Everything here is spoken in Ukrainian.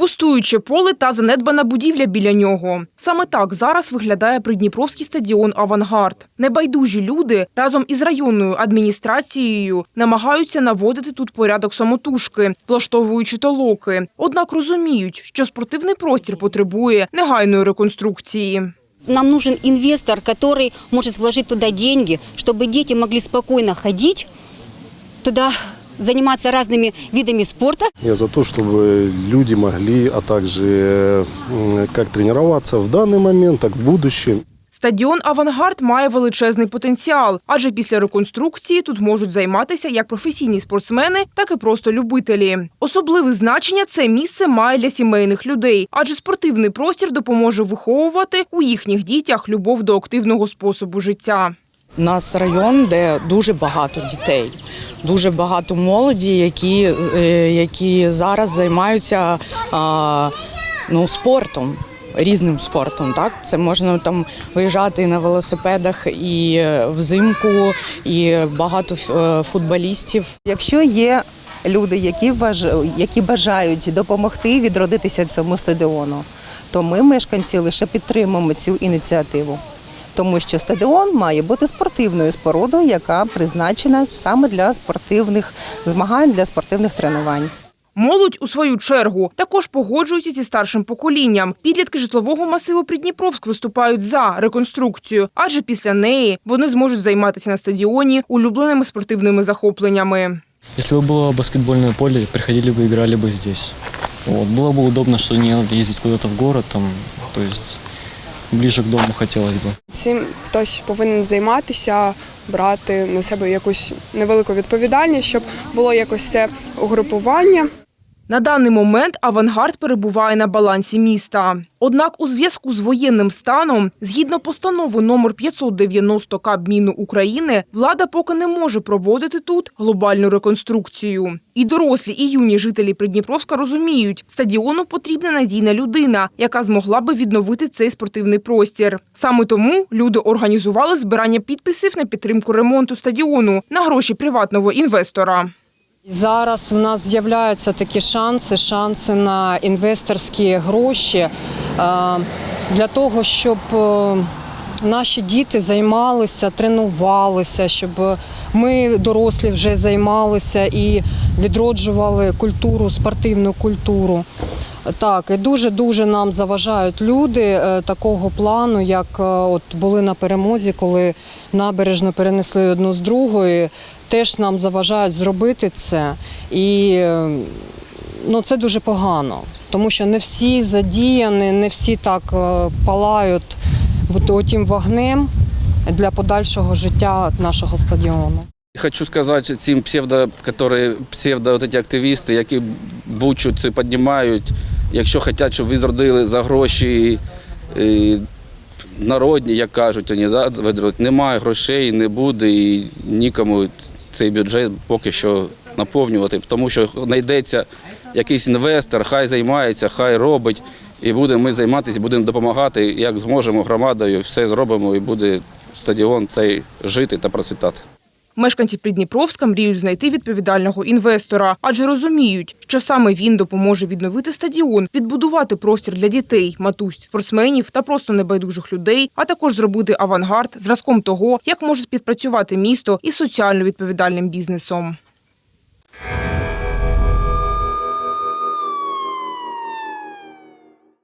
Пустуюче поле та занедбана будівля біля нього. Саме так зараз виглядає придніпровський стадіон Авангард. Небайдужі люди разом із районною адміністрацією намагаються наводити тут порядок самотужки, влаштовуючи толоки. Однак розуміють, що спортивний простір потребує негайної реконструкції. Нам нужен инвестор, который может вложить туда деньги, чтобы дети могли спокойно ходить туда, заниматься разными видами спорта. Я за то, чтобы люди могли, а также м, как тренироваться в данный момент, так в будущем. Стадіон Авангард має величезний потенціал, адже після реконструкції тут можуть займатися як професійні спортсмени, так і просто любителі. Особливе значення це місце має для сімейних людей, адже спортивний простір допоможе виховувати у їхніх дітях любов до активного способу життя. У нас район, де дуже багато дітей, дуже багато молоді, які, е, які зараз займаються ну, спортом, різним спортом. Так? Це можна там виїжджати на велосипедах і е, взимку, і багато е, футболістів. Якщо є люди, які вваж- які бажають допомогти відродитися цьому стадіону, то ми, мешканці, лише підтримуємо цю ініціативу Тому що стадіон має бути спортивною спорудою, яка призначена саме для спортивних змагань, для спортивних тренувань. Молодь у свою чергу також погоджується зі старшим поколінням. Підлітки житлового масиву Придніпровськ виступають за реконструкцію, адже після неї вони зможуть займатися на стадіоні улюбленими спортивними захопленнями. Если бы было баскетбольное поле, приходили бы, играли бы здесь. Вот. Было бы удобно, что не надо ездить куда-то в город, там, то есть ближе к дому хотілося б. Цим хтось повинен займатися, брати на себе якусь невелику відповідальність, щоб було якось це угрупування. На даний момент авангард перебуває на балансі міста. Однак у зв'язку з воєнним станом, згідно постанови номер 590 Кабміну України, влада поки не може проводити тут глобальну реконструкцію. І дорослі, і юні жителі Придніпровська розуміють, стадіону потрібна надійна людина, яка змогла би відновити цей спортивний простір. Саме тому люди організували збирання підписів на підтримку ремонту стадіону на гроші приватного інвестора. Зараз в нас з'являються такі шанси, шанси на інвесторські гроші е, для того, щоб е, наші діти займалися, тренувалися, щоб ми, дорослі, вже займалися і відроджували культуру, спортивну культуру. Так, і дуже дуже нам заважають люди е, такого плану, як е, от були на перемозі, коли набережну перенесли одну з другої. Теж нам заважають зробити це. І е, ну, це дуже погано, тому що не всі задіяні, не всі так палають от- тим вогнем для подальшого життя нашого стадіону. Хочу сказати цим псевдо, які, псевдо от ці активісти, які бучу це піднімають, якщо хочуть, щоб ви зродили за гроші е, народні, як кажуть, вони, да, немає грошей, не буде і нікому цей бюджет поки що наповнювати, тому що знайдеться якийсь інвестор, хай займається, хай робить, і будемо ми займатися, будемо допомагати, як зможемо громадою, все зробимо, і буде стадіон цей жити та процвітати. Мешканці Придніпровська мріють знайти відповідального інвестора, адже розуміють, що саме він допоможе відновити стадіон, відбудувати простір для дітей, матусь, спортсменів та просто небайдужих людей, а також зробити авангард зразком того, як може співпрацювати місто із соціально відповідальним бізнесом.